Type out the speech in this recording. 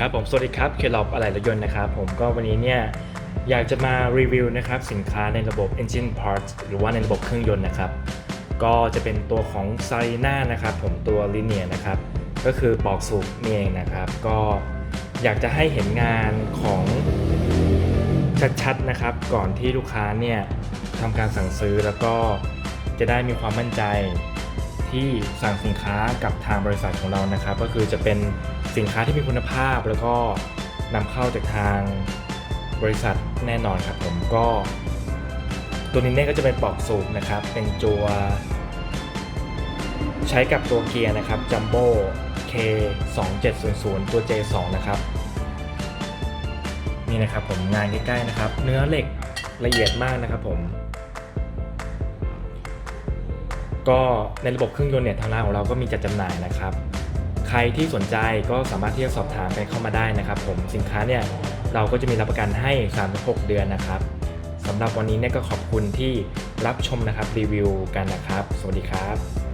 ครับผมสวัสดีครับเคลอบอะไหล่รถยนต์นะครับผมก็วันนี้เนี่ยอยากจะมารีวิวนะครับสินค้าในระบบ Engine Parts หรือว่าในระบบเครื่องยนต์นะครับ ก็จะเป็นตัวของ s a r i n a นะครับผมตัว Linear นะครับ ก็คือปอกสูบนี่เองนะครับ ก็อยากจะให้เห็นงานของชัดๆนะครับ ก่อนที่ลูกค้าเนี่ยทำการสั่งซื้อแล้วก็จะได้มีความมั่นใจ ที่สั่งสินค้ากับทางบริษัทของเรานะครับ ก็คือจะเป็นสินค้าที่มีคุณภาพ แล้วก็นำเข้าจากทางบริษัทแน่นอนครับผมก็ ตัวนี้เนี่ยก็จะเป็นปลอกสูบนะครับ เป็นตัวใช้กับตัวเกียร์นะครับ Jumbo K 2 7 0 0 ตัว J2 นะครับ นี่นะครับผมงานใกล้ๆนะครับ เนื้อเหล็กละเอียดมากนะครับผม ก็ในระบบเครื่องยนต์เนี่ยทางร้านของเราก็มีจัดจำหน่ายนะครับ ใครที่สนใจก็สามารถที่จะสอบถามกันเข้ามาได้นะครับ ผมสินค้าเนี่ยเราก็จะมีรับประกันให้ 3-6 เดือนนะครับสำหรับวันนี้เนี่ยก็ขอบคุณที่รับชมนะครับรีวิวกันนะครับ สวัสดีครับ